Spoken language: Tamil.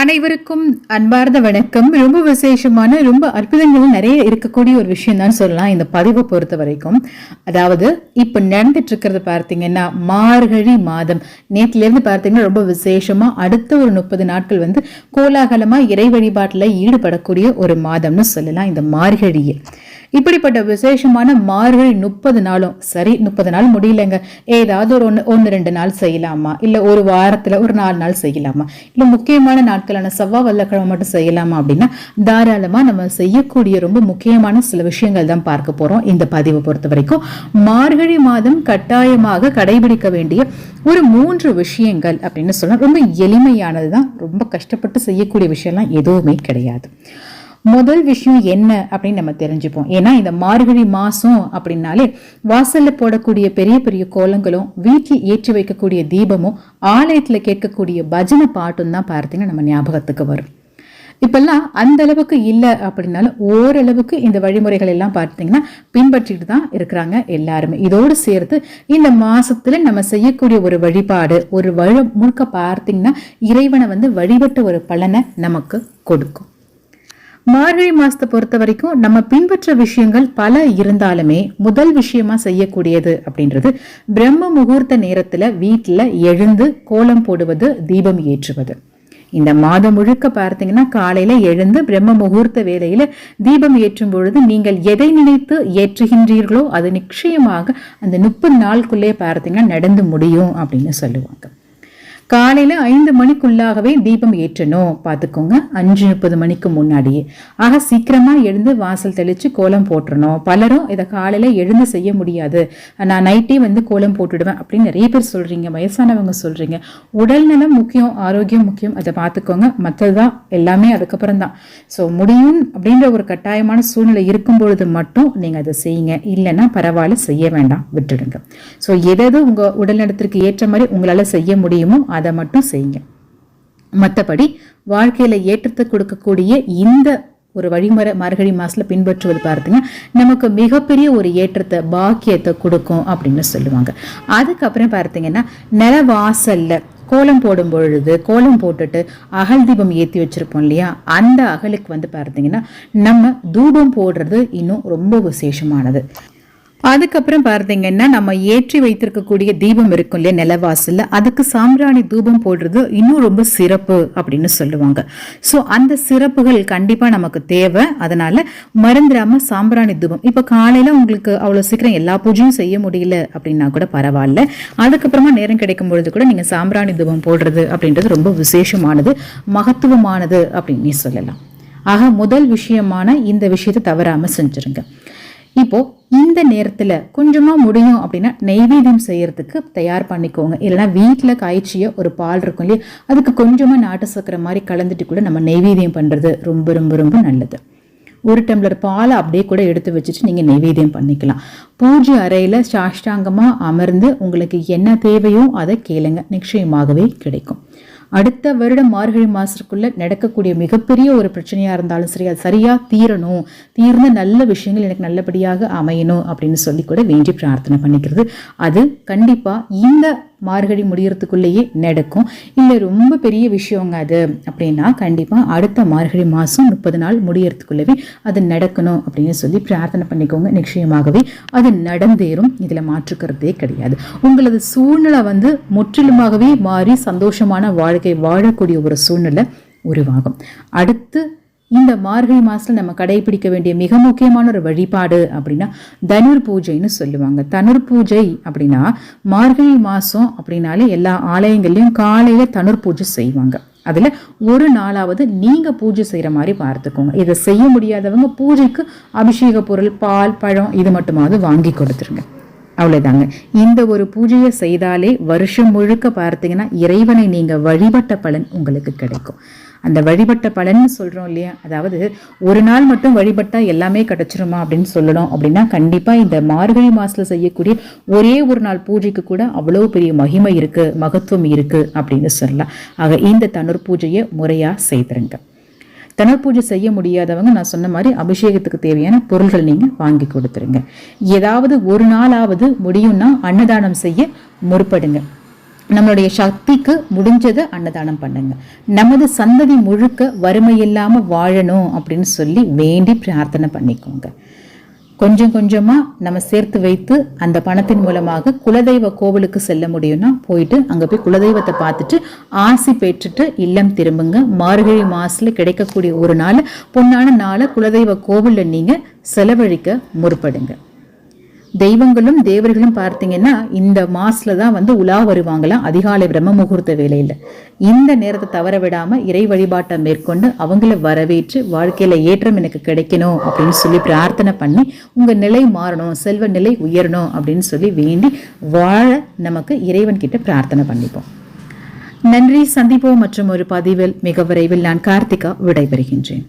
அனைவருக்கும் அன்பார்ந்த வணக்கம். ரொம்ப விசேஷமான ரொம்ப அற்புதங்கள் நிறைய இருக்கக்கூடிய ஒரு விஷயம் தான் சொல்லலாம் இந்த பதிவை பொறுத்த வரைக்கும். அதாவது இப்போ நடந்துட்டு இருக்கிறது பார்த்தீங்கன்னா மார்கழி மாதம். நேத்துல இருந்து பார்த்தீங்கன்னா ரொம்ப விசேஷமா அடுத்த ஒரு முப்பது நாட்கள் வந்து கோலாகலமா இறை வழிபாட்டில் ஈடுபடக்கூடிய ஒரு மாதம்னு சொல்லலாம் இந்த மார்கழியை. இப்படிப்பட்ட விசேஷமான மார்கழி முப்பது நாளும் சரி முப்பது நாள் முடியலங்க. ஏதாவது ஒரு ஒன்று ஒன்று ரெண்டு நாள் செய்யலாமா? இல்லை ஒரு வாரத்தில் ஒரு நாலு நாள் செய்யலாமா? இல்லை முக்கியமான நாட்கள் நாட்களான செவ்வாய் வெள்ளக்கிழமை மட்டும் செய்யலாமா அப்படின்னா தாராளமாக நம்ம செய்யக்கூடிய ரொம்ப முக்கியமான சில விஷயங்கள் தான் பார்க்க போகிறோம் இந்த பதிவை பொறுத்த வரைக்கும். மார்கழி மாதம் கட்டாயமாக கடைபிடிக்க வேண்டிய ஒரு மூன்று விஷயங்கள் அப்படின்னு சொன்னால் ரொம்ப எளிமையானது தான் ரொம்ப கஷ்டப்பட்டு செய்யக்கூடிய விஷயம்லாம் எதுவுமே கிடையாது. முதல் விஷயம் என்ன அப்படின்னு நம்ம தெரிஞ்சுப்போம். ஏன்னா இந்த மார்கழி மாதம் அப்படின்னாலே வாசலில் போடக்கூடிய பெரிய பெரிய கோலங்களும் வீட்டில் ஏற்றி வைக்கக்கூடிய தீபமும் ஆலயத்தில் கேட்கக்கூடிய பஜனை பாட்டும் தான் பார்த்தீங்கன்னா நம்ம ஞாபகத்துக்கு வரும். இப்பெல்லாம் அந்த அளவுக்கு இல்லை அப்படின்னாலும் ஓரளவுக்கு இந்த வழிமுறைகள் எல்லாம் பார்த்தீங்கன்னா பின்பற்றிட்டு தான் இருக்கிறாங்க எல்லாருமே. இதோடு சேர்த்து இந்த மாசத்துல நம்ம செய்யக்கூடிய ஒரு வழிபாடு ஒரு வழி முழுக்க பார்த்தீங்கன்னா இறைவனை வந்து வழிபட்ட ஒரு பலனை நமக்கு கொடுக்கும். மார்கழி மாசத்தை பொறுத்த வரைக்கும் நம்ம பின்பற்ற விஷயங்கள் பல இருந்தாலுமே முதல் விஷயமா செய்யக்கூடியது அப்படின்றது பிரம்ம முகூர்த்த நேரத்துல வீட்டுல எழுந்து கோலம் போடுவது தீபம் ஏற்றுவது. இந்த மாதம் முழுக்க பார்த்தீங்கன்னா காலையில எழுந்து பிரம்ம முகூர்த்த வேலையில தீபம் ஏற்றும் பொழுது நீங்கள் எதை நினைத்து ஏற்றுகின்றீர்களோ அது நிச்சயமாக அந்த முப்பது நாளுக்குள்ளே பார்த்தீங்கன்னா நடந்து முடியும் அப்படின்னு சொல்லுவாங்க. காலையில் ஐந்து மணிக்குள்ளாகவே தீபம் ஏற்றணும். பார்த்துக்கோங்க. அஞ்சு முப்பது மணிக்கு முன்னாடியே. ஆக சீக்கிரமாக எழுந்து வாசல் தெளித்து கோலம் போட்டுறணும். பலரும் இதை காலையில் எழுந்து செய்ய முடியாது. நான் நைட்டே வந்து கோலம் போட்டுடுவேன் அப்படின்னு நிறைய பேர் சொல்கிறீங்க வயசானவங்க சொல்கிறீங்க உடல்நலம் முக்கியம் ஆரோக்கியம் முக்கியம். அதை பார்த்துக்கோங்க. மற்றது தான். எல்லாமே அதுக்கப்புறம் தான். ஸோ முடியும் அப்படின்ற ஒரு கட்டாயமான சூழ்நிலை இருக்கும் பொழுது மட்டும் நீங்கள் அதை செய்யுங்க. இல்லைன்னா பரவாயில்ல செய்ய வேண்டாம். விட்டுடுங்க. ஸோ எதாவது உங்கள் உடல்நலத்திற்கு ஏற்ற மாதிரி உங்களால் செய்ய முடியுமோ அதை மட்டும் செய்யுங்க. மற்றபடி வாழ்க்கையில ஏற்றத்தை கொடுக்கக்கூடிய இந்த ஒரு வழிமுறை மார்கழி மாசத்துல பின்பற்றுவது பார்த்தீங்கன்னா நமக்கு மிகப்பெரிய ஒரு ஏற்றத்தை பாக்கியத்தை கொடுக்கும் அப்படின்னு சொல்லுவாங்க. அதுக்கப்புறம் பார்த்தீங்கன்னா நிலவாசல்ல கோலம் போடும் பொழுது கோலம் போட்டுட்டு அகல் தீபம் ஏற்றி வச்சிருப்போம் இல்லையா? அந்த அகலுக்கு வந்து பார்த்தீங்கன்னா நம்ம தூபம் போடுறது இன்னும் ரொம்ப விசேஷமானது. அதுக்கப்புறம் பார்த்தீங்கன்னா நம்ம ஏற்றி வைத்திருக்கக்கூடிய தீபம் இருக்கும் இல்லையா நிலவாசல்ல? அதுக்கு சாம்பிராணி தூபம் போடுறது இன்னும் ரொம்ப சிறப்பு அப்படின்னு சொல்லுவாங்க. ஸோ அந்த சிறப்புகள் கண்டிப்பாக நமக்கு தேவை. அதனால மறந்துடாம சாம்பிராணி தூபம். இப்போ காலையில் உங்களுக்கு அவ்வளோ சீக்கிரம் எல்லா பூஜையும் செய்ய முடியல அப்படின்னா கூட பரவாயில்ல. அதுக்கப்புறமா நேரம் கிடைக்கும் பொழுது கூட நீங்கள் சாம்பிராணி தூபம் போடுறது அப்படின்றது ரொம்ப விசேஷமானது மகத்துவமானது அப்படின்னு சொல்லலாம். ஆக முதல் விஷயமான இந்த விஷயத்தை தவறாமல் செஞ்சுருங்க. இப்போ இந்த நேரத்தில் கொஞ்சமாக முடியும் அப்படின்னா நெய்வேத்தியம் செய்யறதுக்கு தயார் பண்ணிக்கோங்க. இல்லைனா வீட்டில் காய்ச்சிய ஒரு பால் இருக்கும் இல்லையா அதுக்கு கொஞ்சமாக நாட்டு சக்கரை மாதிரி கலந்துட்டு கூட நம்ம நெய்வேத்தியம் பண்ணுறது ரொம்ப ரொம்ப ரொம்ப நல்லது. ஒரு டம்ளர் பாலை அப்படியே கூட எடுத்து வச்சுட்டு நீங்கள் நெய்வேத்தியம் பண்ணிக்கலாம். பூஜை அறையில் சாஷ்டாங்கமாக அமர்ந்து உங்களுக்கு என்ன தேவையோ அதை கேளுங்க. நிச்சயமாகவே கிடைக்கும். அடுத்த வருடம் மார்கழி மாதத்துக்குள்ளே நடக்கக்கூடிய மிகப்பெரிய ஒரு பிரச்சனையாக இருந்தாலும் சரி அது சரியாக தீரணும். தீர்ந்த நல்ல விஷயங்கள் எனக்கு நல்லபடியாக அமையணும் அப்படின்னு சொல்லி கூட வேண்டி பிரார்த்தனை பண்ணிக்கிறது. அது கண்டிப்பாக இந்த மார்கழி முடியறதுக்குள்ளேயே நடக்கும். இல்லை ரொம்ப பெரிய விஷயங்க அது. அப்படின்னா கண்டிப்பாக அடுத்த மார்கழி மாதம் முப்பது நாள் முடியறதுக்குள்ளவே அது நடக்கணும் அப்படின்னு சொல்லி பிரார்த்தனை பண்ணிக்கோங்க. நிச்சயமாகவே அது நடந்தேறும். இதில் மாற்றுக்கிறதே கிடையாது. உங்களது சூழ்நிலை வந்து முற்றிலுமாகவே மாறி சந்தோஷமான வாழ்க்கை வாழக்கூடிய ஒரு சூழ்நிலை உருவாகும். அடுத்து இந்த மார்கழி மாதத்தில் நம்ம கடைபிடிக்க வேண்டிய மிக முக்கியமான ஒரு வழிபாடு அப்படின்னா தனுர் பூஜைன்னு சொல்லுவாங்க. தனுர் பூஜை அப்படின்னா மார்கழி மாதம் அப்படின்னாலே எல்லா ஆலயங்கள்லையும் காலையில் தனுர் பூஜை செய்வாங்க. அதில் ஒரு நாளாவது நீங்கள் பூஜை செய்கிற மாதிரி பார்த்துக்கோங்க. இதை செய்ய முடியாதவங்க பூஜைக்கு அபிஷேக பொருள் பால் பழம் இது மட்டுமாவது வாங்கி கொடுத்துருங்க. அவ்வளோதாங்க இந்த ஒரு பூஜையை செய்தாலே வருஷம் முழுக்க பார்த்தீங்கன்னா இறைவனை நீங்கள் வழிபட்ட பலன் உங்களுக்கு கிடைக்கும். அந்த வழிபட்ட பலன்னு சொல்கிறோம் இல்லையா? அதாவது ஒரு நாள் மட்டும் வழிபட்டால் எல்லாமே கிடச்சிருமா அப்படின்னு சொல்லணும் அப்படின்னா கண்டிப்பாக இந்த மார்கழி மாதத்தில் செய்யக்கூடிய ஒரே ஒரு நாள் பூஜைக்கு கூட அவ்வளோ பெரிய மகிமை இருக்குது மகத்துவம் இருக்குது அப்படின்னு சொல்லலாம். ஆக இந்த தனுர் பூஜையை முறையாக செய்திருங்க. தனர் பூஜை செய்ய முடியாதவங்க நான் சொன்ன மாதிரி அபிஷேகத்துக்கு தேவையான பொருள்கள் நீங்கள் வாங்கி கொடுத்துருங்க. ஏதாவது ஒரு நாளாவது முடியும்னா அன்னதானம் செய்ய முற்படுங்க. நம்மளுடைய சக்திக்கு முடிஞ்சதை அன்னதானம் பண்ணுங்க. நமது சந்ததி முழுக்க வறுமை இல்லாமல் வாழணும் அப்படின்னு சொல்லி வேண்டி பிரார்த்தனை பண்ணிக்கோங்க. கொஞ்சம் கொஞ்சமாக நம்ம சேர்த்து வைத்து அந்த பணத்தின் மூலமாக குலதெய்வ கோவிலுக்கு செல்ல முடியும்னா போயிட்டு அங்கே போய் குலதெய்வத்தை பார்த்துட்டு ஆசி பெற்றுட்டு இல்லம் திரும்புங்க. மார்கழி மாசத்துல கிடைக்கக்கூடிய ஒரு நாள் பொன்னான நாளை குலதெய்வ கோவிலில் நீங்கள் செலவழிக்க முற்படுங்க. தெய்வங்களும் தேவர்களும் பார்த்தீங்கன்னா இந்த மாசத்துல தான் வந்து உலா வருவாங்களாம் அதிகாலை பிரம்ம முகூர்த்த வேலையில் இந்த நேரத்தை தவற விடாமல் இறை வழிபாட்டை மேற்கொண்டு அவங்கள வரவேற்று வாழ்க்கையில் ஏற்றம் எனக்கு கிடைக்கணும் அப்படின்னு சொல்லி பிரார்த்தனை பண்ணி உங்கள் நிலை மாறணும் செல்வ நிலை உயரணும் அப்படின்னு சொல்லி வேண்டி வாழ நமக்கு இறைவன் கிட்ட பிரார்த்தனை பண்ணிப்போம். நன்றி சந்திப்போம் மற்றும் ஒரு பதிவில் மிக விரைவில் நான் கார்த்திகா விடைபெறுகின்றேன்.